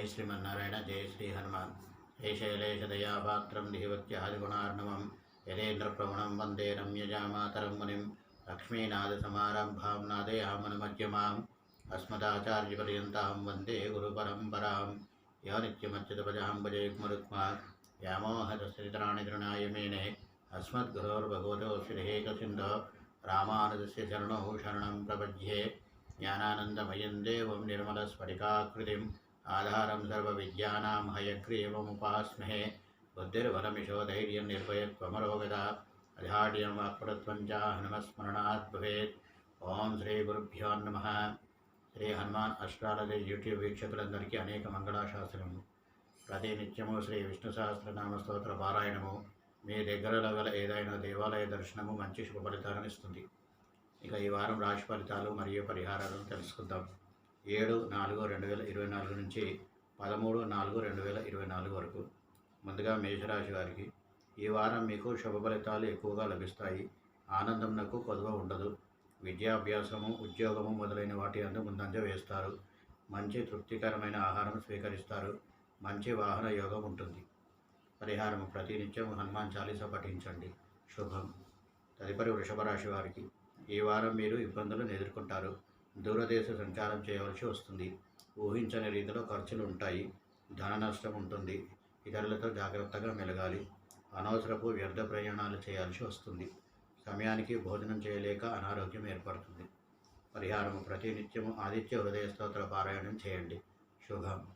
జయ శ్రీమన్నారాయణ జయ శ్రీ హనుమాన్ జై శైలేశదయాపాత్రం ధీవత్యాదిగుణార్ణవం యదేంద్రప్రవణం వందే రమ్యజామాతరం మునిం లక్ష్మీనాథసమారంభాం నాదయామనమధ్యమాం అస్మదాచార్యపర్యంతాం వందే గురుపరంపరాం యో నిత్యమచ్యుతపజాం భజయుగ్మరుక్మా వ్యామోహదశ్రితరాణి తృణాయ మేనే అస్మద్గురోర్భగవతో శ్రీహేకసింధో రామానుజస్య శరణో శరణం ప్రపద్యే జ్ఞానానందమయం దేవం నిర్మలస్ఫటికాకృతిం ఆధారం సర్వవిద్యానాం హయగ్రీవముపాస్మహే. బుద్ధిర్వరమిషో ధైర్యం నిర్భయత్వమరోగత అధాఢ్యం వాక్పటత్వం చ హనుమస్మరణాత్ భవేత్. ఓం శ్రీ గురుభ్యో నమ. శ్రీ హనుమాన్ అష్టాలజీ యూట్యూబ్ వీక్షకులందరికీ అనేక మంగళాశాస్త్రము ప్రతి నిత్యము శ్రీ విష్ణు సహస్రనామ స్తోత్ర పారాయణము. మీ దగ్గరలో గల ఏదైనా దేవాలయ దర్శనము మంచి శుభ ఫలితాలను ఇస్తుంది. ఇక ఈ వారం రాశి ఫలితాలు మరియు పరిహారాలను తెలుసుకుందాం. ఏడు నాలుగు రెండు వేల ఇరవై నాలుగు నుంచి పదమూడు నాలుగు రెండు వేల ఇరవై నాలుగు వరకు ముందుగా మేషరాశి వారికి ఈ వారం మీకు శుభ ఫలితాలు ఎక్కువగా లభిస్తాయి. ఆనందంనకు కొదువ ఉండదు. విద్యాభ్యాసము ఉద్యోగము మొదలైన వాటి అందు ముందంజ వేస్తారు. మంచి తృప్తికరమైన ఆహారం స్వీకరిస్తారు. మంచి వాహన యోగం ఉంటుంది. పరిహారం ప్రతినిత్యం హనుమాన్ చాలీస పఠించండి. శుభం. తదుపరి వృషభ రాశి వారికి ఈ వారం మీరు ఇబ్బందులను ఎదుర్కొంటారు. దూరదేశ సంచారం చేయవలసి వస్తుంది. ఊహించని రీతిలో ఖర్చులు ఉంటాయి. ధన నష్టం ఉంటుంది. ఇతరులతో జాగ్రత్తగా మెలగాలి. అనవసరపు వ్యర్థ ప్రయాణాలు చేయాల్సి వస్తుంది. సమయానికి భోజనం చేయలేక అనారోగ్యం ఏర్పడుతుంది. పరిహారం ప్రతినిత్యము ఆదిత్య హృదయ స్తోత్ర పారాయణం చేయండి. శుభం.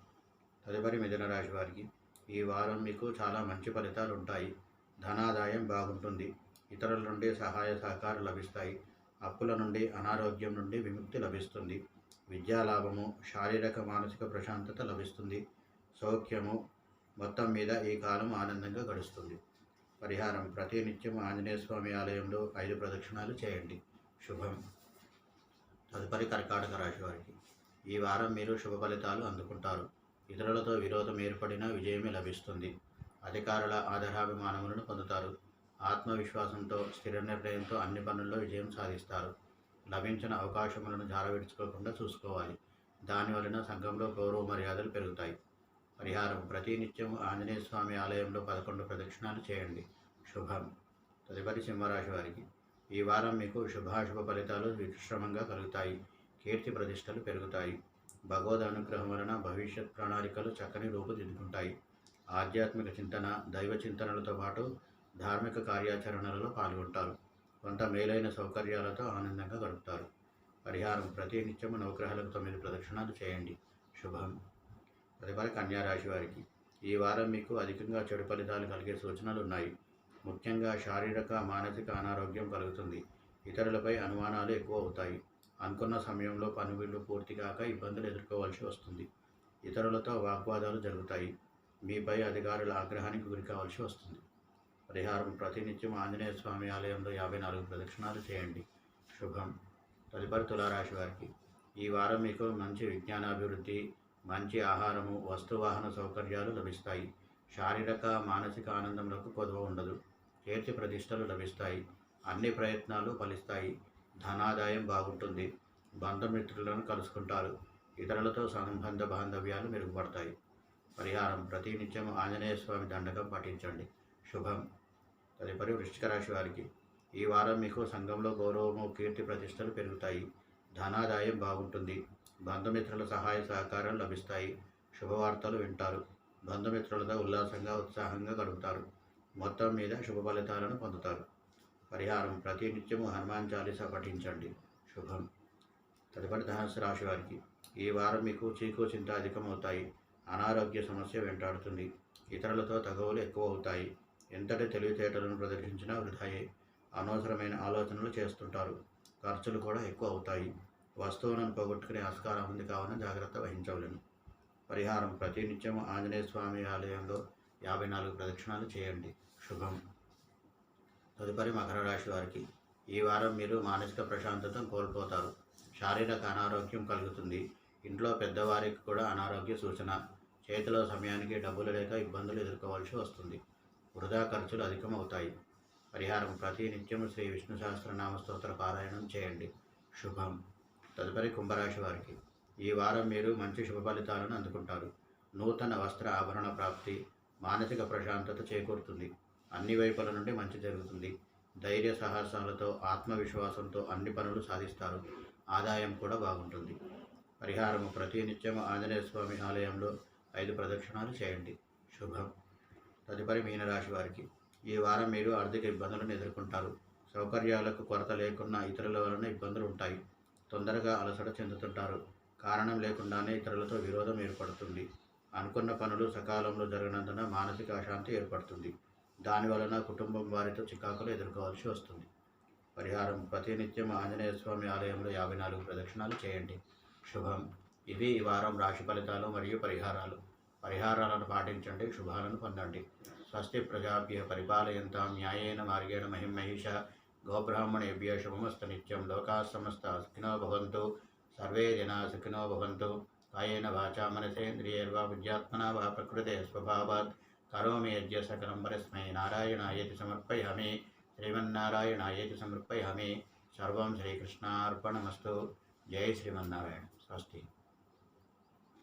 తదుపరి మిథున రాశి వారికి ఈ వారం మీకు చాలా మంచి ఫలితాలు ఉంటాయి. ధనాదాయం బాగుంటుంది. ఇతరుల నుండి సహాయ సహకారం లభిస్తాయి. అప్పుల నుండి అనారోగ్యం నుండి విముక్తి లభిస్తుంది. విద్యాలాభము శారీరక మానసిక ప్రశాంతత లభిస్తుంది. సౌఖ్యము మొత్తం మీద ఈ కాలం ఆనందంగా గడుస్తుంది. పరిహారం ప్రతినిత్యం ఆంజనేయ స్వామి ఆలయంలో ఐదు ప్రదక్షిణాలు చేయండి. శుభం. తదుపరి కర్కాటక రాశి వారికి. ఈ వారం మీరు శుభ ఫలితాలు అందుకుంటారు. ఇతరులతో విరోధం ఏర్పడినా విజయమే లభిస్తుంది. అధికారుల ఆధారాభిమానములను పొందుతారు. ఆత్మవిశ్వాసంతో స్థిర నిర్ణయంతో అన్ని పనుల్లో విజయం సాధిస్తారు. లభించిన అవకాశములను జారవిడుచుకోకుండా చూసుకోవాలి. దానివలన సంఘంలో గౌరవ మర్యాదలు పెరుగుతాయి. పరిహారం. ప్రతినిత్యం ఆంజనేయ స్వామి ఆలయంలో పదకొండు ప్రదక్షిణాలు చేయండి. శుభం. తదుపరి సింహరాశి వారికి. ఈ వారం మీకు శుభాశుభ ఫలితాలు విశ్రమంగా కలుగుతాయి. కీర్తి ప్రతిష్టలు పెరుగుతాయి. భగవద్ అనుగ్రహం వలన భవిష్యత్ ప్రణాళికలు చక్కని రూపుదిద్దుకుంటాయి. ఆధ్యాత్మిక చింతన దైవ చింతనలతో పాటు ధార్మిక కార్యాచరణలలో పాల్గొంటారు. కొంత మేలైన సౌకర్యాలతో ఆనందంగా గడుపుతారు. పరిహారం ప్రతి నిత్యము నవగ్రహాలకు తొమ్మిది ప్రదక్షిణాలు చేయండి. శుభం. తదుపరి కన్యారాశి వారికి ఈ వారం మీకు అధికంగా చెడు ఫలితాలు కలిగే సూచనలు ఉన్నాయి. ముఖ్యంగా శారీరక మానసిక అనారోగ్యం కలుగుతుంది. ఇతరులపై అనుమానాలు ఎక్కువ అవుతాయి. అనుకున్న సమయంలో పనులు పూర్తి కాక ఇబ్బందులు ఎదుర్కోవాల్సి వస్తుంది. ఇతరులతో వాగ్వాదాలు జరుగుతాయి. మీపై అధికారుల ఆగ్రహానికి గురి కావాల్సి వస్తుంది. పరిహారం ప్రతినిత్యం ఆంజనేయ స్వామి ఆలయంలో యాభై నాలుగు ప్రదక్షిణాలు చేయండి. శుభం. తదుపరి తులారాశి వారికి ఈ వారం మీకు మంచి విజ్ఞానాభివృద్ధి మంచి ఆహారము వస్తువాహన సౌకర్యాలు లభిస్తాయి. శారీరక మానసిక ఆనందములకు కొదవ ఉండదు. కీర్తి ప్రతిష్టలు లభిస్తాయి. అన్ని ప్రయత్నాలు ఫలిస్తాయి. ధనాదాయం బాగుంటుంది. బంధుమిత్రులను కలుసుకుంటారు. ఇతరులతో సంబంధ బాంధవ్యాలు మెరుగుపడతాయి. పరిహారం ప్రతినిత్యం ఆంజనేయ స్వామి దండకం పఠించండి. శుభం. తదుపరి వృశ్చిక రాశి వారికి ఈ వారం మీకు సంఘంలో గౌరవము కీర్తి ప్రతిష్టలు పెరుగుతాయి. ధనాదాయం బాగుంటుంది. బంధుమిత్రుల సహాయ సహకారం లభిస్తాయి. శుభవార్తలు వింటారు. బంధుమిత్రులతో ఉల్లాసంగా ఉత్సాహంగా గడుపుతారు. మొత్తం మీద శుభ ఫలితాలను పొందుతారు. పరిహారం ప్రతి నిత్యము హనుమాన్ చాలీసా పఠించండి. శుభం. తదుపరి ధనస్సు రాశి వారికి ఈ వారం మీకు చీకు చింత అధికమవుతాయి. అనారోగ్య సమస్య వెంటాడుతుంది. ఇతరులతో తగవులు ఎక్కువ అవుతాయి ఎంతటి తెలివితేటలను ప్రదర్శించినా వృధాయే. అనవసరమైన ఆలోచనలు చేస్తుంటారు. ఖర్చులు కూడా ఎక్కువ అవుతాయి. వస్తువులను పోగొట్టుకునే ఆస్కారం ఉంది కావున జాగ్రత్త వహించవలను. పరిహారం. ప్రతినిత్యం ఆంజనేయ స్వామి ఆలయంలో యాభై నాలుగు ప్రదక్షిణాలు చేయండి. శుభం. తదుపరి మకర రాశి వారికి. ఈ వారం మీరు మానసిక ప్రశాంతతను కోల్పోతారు. శారీరక అనారోగ్యం కలుగుతుంది. ఇంట్లో పెద్దవారికి కూడా అనారోగ్య సూచన. చేతిలో సమయానికి డబ్బులు లేక ఇబ్బందులు ఎదుర్కోవాల్సి వస్తుంది. వృధా ఖర్చులు అధికమవుతాయి. పరిహారం ప్రతి నిత్యం శ్రీ విష్ణు సహస్రనామ స్తోత్ర పారాయణం చేయండి. శుభం. తదుపరి కుంభరాశి వారికి ఈ వారం మీరు మంచి శుభ ఫలితాలను అందుకుంటారు. నూతన వస్త్ర ఆభరణ ప్రాప్తి మానసిక ప్రశాంతత చేకూరుతుంది. అన్ని వైపుల నుండి మంచి జరుగుతుంది. ధైర్య సాహసాలతో ఆత్మవిశ్వాసంతో అన్ని పనులు సాధిస్తారు. ఆదాయం కూడా బాగుంటుంది. పరిహారము ప్రతి నిత్యం ఆంజనేయ స్వామి ఆలయంలో ఐదు ప్రదక్షిణాలు చేయండి. శుభం. తదుపరి మీనరాశి వారికి ఈ వారం మీరు ఆర్థిక ఇబ్బందులను ఎదుర్కొంటారు. సౌకర్యాలకు కొరత లేకున్నా ఇతరుల వలన ఇబ్బందులు ఉంటాయి. తొందరగా అలసట చెందుతుంటారు. కారణం లేకుండానే ఇతరులతో విరోధం ఏర్పడుతుంది. అనుకున్న పనులు సకాలంలో జరగనందున మానసిక అశాంతి ఏర్పడుతుంది. దాని వలన కుటుంబం వారితో చికాకులు ఎదుర్కోవాల్సి వస్తుంది. పరిహారం ప్రతినిత్యం ఆంజనేయ స్వామి ఆలయంలో యాభై నాలుగు ప్రదక్షిణాలు చేయండి. శుభం. ఇవి ఈ వారం రాశి ఫలితాలు మరియు పరిహారాలు. పరిహారాలను పాటించండి శుభాలను పొందండి. స్వస్తి ప్రజాభ్య పరిపాలయంతాం న్యాయేన మార్గేణ మహిమహిష గోబ్రాహ్మణేభ్య శుభమస్తు నిత్యం. లోకా సమస్త సుఖినో భవంతు. సర్వే జనా సుఖినో భవంతు. కాయేన వాచా మనసేంద్రియర్వా బుద్ధ్యాత్మనా వా ప్రకృతే స్వభావాత్. కరోమి యజ్ఞ సకలం పరస్మై నారాయణాయేతి సమర్పయామి. శ్రీమన్నారాయణాయేతి సమర్పయామి. సర్వం శ్రీకృష్ణార్పణమస్తు. జై శ్రీమన్నారాయణ. స్వస్తి.